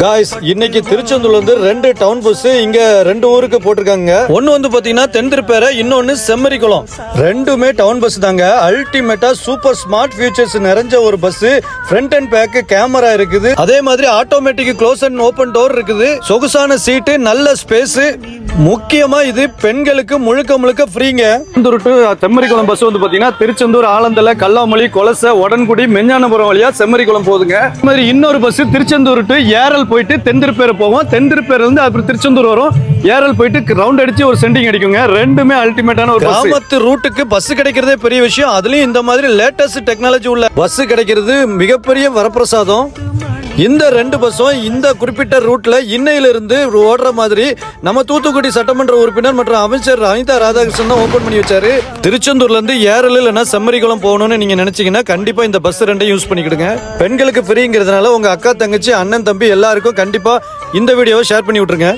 Guys இன்னைக்கு திருச்செந்தூர்ல இருந்து ரெண்டு டவுன் பஸ் இங்க ரெண்டு ஊருக்கு போட்டிருக்காங்க. ஒன்னு வந்து பாத்தீங்கன்னா தென்திருப்பேர இன்னொன்னு செம்மரிக்குளம் ரெண்டுமே டவுன் பஸ் தாங்க. அல்டிமேட்டா சூப்பர் ஸ்மார்ட் ஃபியூச்சர்ஸ் நிறைஞ்ச ஒரு bus front and back camera இருக்குது. அதே மாதிரி automatic close and open door இருக்குது. சொகுசான சீட்டு நல்ல ஸ்பேஸ் முக்கியமா இது பெண்களுக்கு முழுக்க முழுக்க ஃப்ரீங்க திருச்செந்தூர் டு செம்மரிக்குளம் பஸ் வந்து பாத்தீங்கன்னா திருச்செந்தூர் ஆலந்தலை கல்லாமொழி கொலசை உடன்குடி மெஞ்ஞானபுரம் வழியா செம்மரிக்குளம் போகுதுங்க. அது மாதிரி இன்னொரு பஸ் திருச்செந்தூர் டு ஏரல் போயிட்டு தென்திருப்பேர் போவோம் தென்திருப்பேர்ல இருந்து அப்புறம் திருச்செந்தூர் வரும். ஏரல் போயிட்டு ரவுண்ட் அடிச்சு ஒரு சென்டிங் அடிக்குங்க. ரெண்டுமே அல்டிமேட்டான ஒரு கிராமத்து ரூட்டுக்கு பஸ் கிடைக்கிறதே பெரிய விஷயம். அதுலயும் இந்த மாதிரி லேட்டஸ்ட் டெக்னாலஜி உள்ள பஸ் கிடைக்கிறது மிகப்பெரிய வரப்பிரசாதம். இந்த ரெண்டு பஸ்ஸும் இந்த குறிப்பிட்ட ரூட்ல இன்னையிலிருந்து ஓடுற மாதிரி நம்ம தூத்துக்குடி சட்டமன்ற உறுப்பினர் மற்றும் அமைச்சர் அனிதா ராதாகிருஷ்ணன் தான் ஓபன் பண்ணி வச்சாரு. திருச்செந்தூர்ல இருந்து ஏரல் இல்லைன்னா செம்மரிக்குளம் போகணும்னு நீங்க நினைச்சீங்கன்னா கண்டிப்பா இந்த பஸ் ரெண்டையும் யூஸ் பண்ணிக்கிடுங்க. பெண்களுக்கு ஃப்ரீங்கிறதுனால உங்க அக்கா தங்கச்சி அண்ணன் தம்பி எல்லாருக்கும் கண்டிப்பா இந்த வீடியோவை ஷேர் பண்ணி விட்டுருங்க.